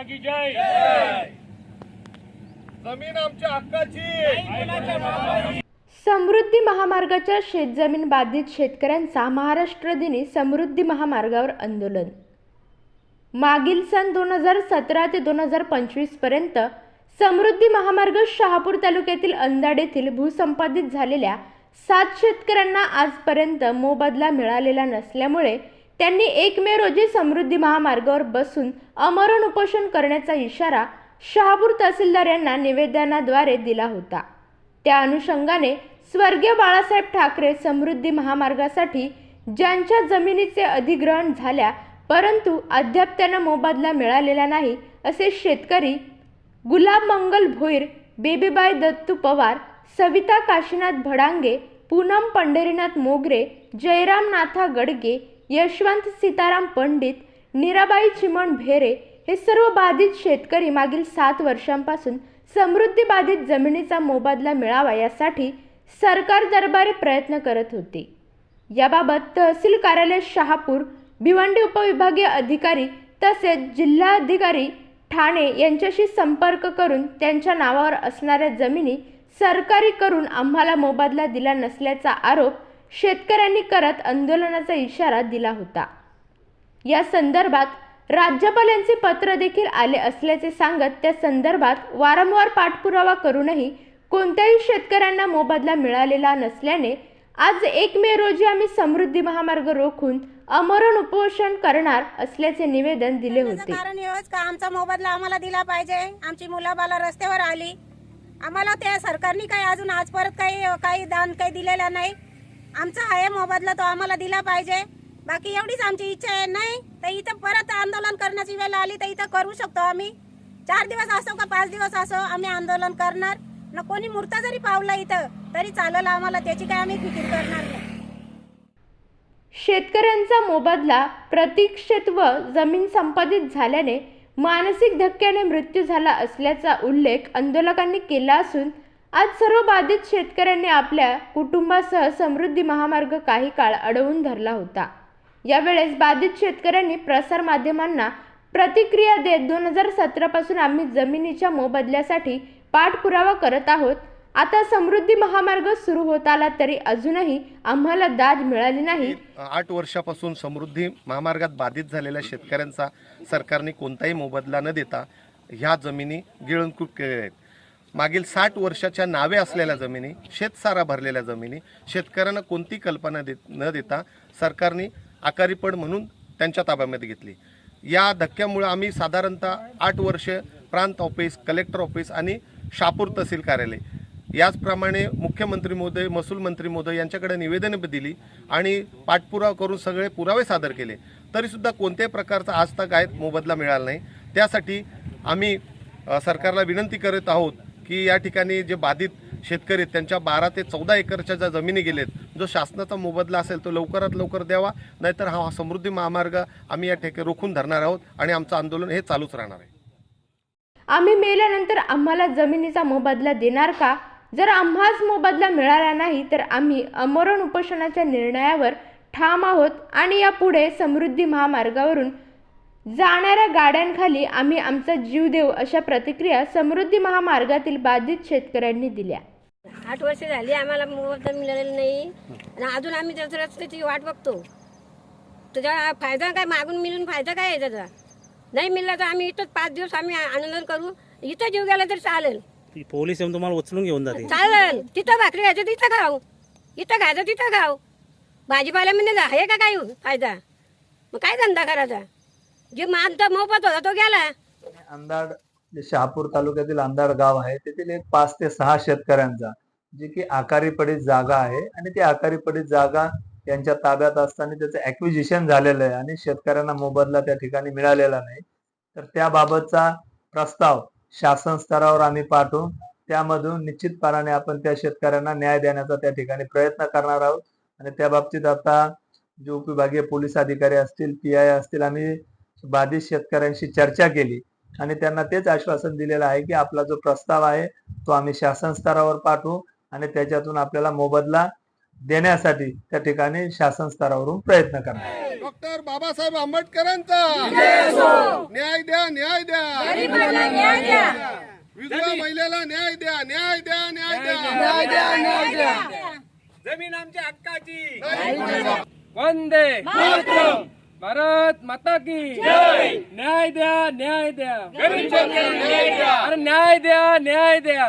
माता की जय। जमीन आमच्या हक्काची। समृद्धी महामार्गाच्या शेतजमीन बाधित शेतकऱ्यांचा महाराष्ट्र दिनी समृद्धी महामार्गावर आंदोलन. मागील सन दोन हजार सतरा ते दोन हजार पंचवीसपर्यंत समृद्धी महामार्ग शहापूर तालुक्यातील अंदाड येथील भूसंपादित झालेल्या सात शेतकऱ्यांना आजपर्यंत मोबदला मिळालेला नसल्यामुळे त्यांनी एक मे रोजी समृद्धी महामार्गावर बसून अमरण उपोषण करण्याचा इशारा शहापूर तहसीलदार यांना निवेदनाद्वारे दिला होता. त्या अनुषंगाने स्वर्गीय बाळासाहेब ठाकरे समृद्धी महामार्गासाठी ज्यांच्या जमिनीचे अधिग्रहण झाल्या परंतु अद्याप त्यांना मोबदला मिळालेला नाही असे शेतकरी गुलाब मंगल भोईर बेबीबाई दत्तू पवार सविता काशीनाथ भडांगे पूनम पंढरीनाथ मोगरे जयराम नाथा गडगे यशवंत सीताराम पंडित नीराबाई चिमण भेरे हे सर्व बाधित शेतकरी मागील सात वर्षांपासून समृद्धी बाधित जमिनीचा मोबदला मिळावा यासाठी सरकार दरबारी प्रयत्न करत होते. याबाबत तहसील कार्यालय शहापूर भिवंडी उपविभागीय अधिकारी तसेच जिल्हा अधिकारी ठाणे यांच्याशी संपर्क करून त्यांच्या नावावर असणाऱ्या जमिनी सरकारी करून आम्हाला मोबदला दिला नसल्याचा आरोप शेतकऱ्यांनी करत आंदोलनाचा इशारा दिला होता. या संदर्भात राज्यपाल यांचे पत्र देखील आले असल्याचे सांगत त्या संदर्भात वारंवार पाठपुरावा करूनही कोणत्याही शेतकऱ्यांना मोबदला मिळालेला नसल्याने आज एक मे रोजी आम्ही समृद्धी महामार्ग रोखून अमरण उपोषण करणार असल्याचे निवेदन दिले होते. कारण एवढंच का आमचा मोबदला आम्हाला दिला पाहिजे? आमची मुलं बाला रस्त्यावर आली. आम्हाला त्या सरकारने काही अजून आज परत काही काही दान काही दिलेलं नाही. आमचा आहे मोबदला तो आम्हाला दिला पाहिजे. बाकी एवढीच आमची इच्छा आहे नाही तर इथं परत आंदोलन करण्याची वेळ आली तर इथं करू शकतो आम्ही. चार दिवस असो का पाच दिवस असो आम्ही आंदोलन करणार. न कोणी मूर्ता जरी पावला इथं तरी चालेल आम्हाला त्याची काय आम्ही फिकीर करणार नाही. शेतकऱ्यांचा मोबदला प्रतीक्षेत व जमीन संपादित झाल्याने मानसिक धक्क्याने मृत्यू झाला असल्याचा उल्लेख आंदोलकांनी केला असून आज सर्व बाधित शेतकऱ्यांनी आपल्या कुटुंबासह समृद्धी महामार्ग काही काळ अडवून धरला होता. यावेळेस बाधित शेतकऱ्यांनी प्रसारमाध्यमांना प्रतिक्रिया देत दोन हजार सतरापासून आम्ही जमिनीच्या मोबदल्यासाठी पाठपुरावा करत आहोत. आता समृद्धी महामार्ग सुरू होत आला तरी अजूनही आम्हाला दाद मिळाली नाही. आठ वर्षापासून समृद्धी महामार्गात बाधित झालेल्या शेतकऱ्यांचा सरकारने कोणताही मोबदला न देता ह्या जमिनी गिळंकृत केलेल्या आहेत. मागील साठ वर्षाच्या नावे असलेल्या जमिनी शेतसारा भरलेल्या जमिनी शेतकऱ्यांना कोणती कल्पना देत न देता सरकारने आकारीपड म्हणून त्यांच्या ताब्यामध्ये घेतली. या धक्क्यामुळे आम्ही साधारणतः आठ वर्ष प्रांत ऑफिस कलेक्टर ऑफिस आणि शापूर तहसील कार्यालय. याचप्रमाणे मुख्यमंत्री महोदय महसूल मंत्री महोदय यांच्याकडे निवेदनं दिली आणि पाठपुरावा करून सगळे पुरावे सादर केले. तरीसुद्धा कोणत्याही प्रकारचा आज तक आहेत मोबदला मिळाला नाही. त्यासाठी आम्ही सरकारला विनंती करत आहोत की या ठिकाणी जे बाधित शेतकरी आहेत त्यांच्या बारा ते चौदा एकरच्या ज्या जमिनी गेलेत जो शासनाचा मोबदला असेल तो लवकरात लवकर द्यावा नाहीतर हा समृद्धी महामार्ग आम्ही या ठिकाणी रोखून धरणार आहोत आणि आमचं आंदोलन हे चालूच राहणार आहे. आम्ही मेल्यानंतर आम्हाला जमिनीचा मोबदला देणार का? जर आम्हाच मोबदला मिळाला नाही तर आम्ही अमरण उपोषणाच्या निर्णयावर ठाम आहोत आणि यापुढे समृद्धी महामार्गावरून जाणाऱ्या गाड्यांखाली आम्ही आमचा जीव देऊ अशा प्रतिक्रिया समृद्धी महामार्गातील बाधित शेतकऱ्यांनी दिल्या. आठ वर्ष झाली आम्हाला मोबदला मिळालेला नाही. आणि अजून आम्ही त्याच्या रस्त्याची वाट बघतो. त्याचा फायदा काय? मागून मिळून फायदा काय आहे त्याचा? नाही मिळला तर आम्ही इथंच पाच दिवस आम्ही आंदोलन करू. इथं जीव गेला तर चालेल. ती पोलीस येऊन तुम्हाला उचलून घेऊन जाते चालेल. तिथं भाकरी घ्यायचं तिथं खाऊ. इथं खायचं तिथं खाऊ. भाजीपाला म्हणजे आहे का काय फायदा? मग काय धंदा करायचा? जे आमचा मोफत होता तो गेला. अंधाड जे शहापूर तालुक्यातील अंधाड गाव आहे तेथील एक पाच ते सहा शेतकऱ्यांचा जी की आकारी पडीत जागा आहे आणि ती आकारी पडीत जागा यांच्या ताब्यात असताना त्याचं ऍक्विजिशन झालेलं आहे आणि शेतकऱ्यांना मोबदला त्या ठिकाणी मिळालेला नाही. तर त्याबाबतचा प्रस्ताव शासन स्तरावर आम्ही पाठवून त्यामधून निश्चितपणाने आपण त्या शेतकऱ्यांना न्याय देण्याचा त्या ठिकाणी प्रयत्न करणार आहोत. आणि त्या बाबतीत आता जे उपविभागीय पोलीस अधिकारी असतील पी आय असतील आम्ही बाधित शेतकऱ्यांशी चर्चा केली आणि त्यांना तेच आश्वासन दिलेलं आहे की आपला जो प्रस्ताव आहे तो आम्ही शासन स्तरावर पाठवू आणि त्याच्यातून आपल्याला मोबदला देण्यासाठी त्या ठिकाणी शासन स्तरावरून प्रयत्न करणार. डॉक्टर बाबासाहेब आंबेडकरांचा. न्याय द्या न्याय द्या. विधवा महिलेला न्याय द्या न्याय द्या न्याय द्या. जमीन आमच्या हक्काची. वंदे भारत माता की न्याय द्या न्याय द्या। अरे न्याय द्या न्याय द्या।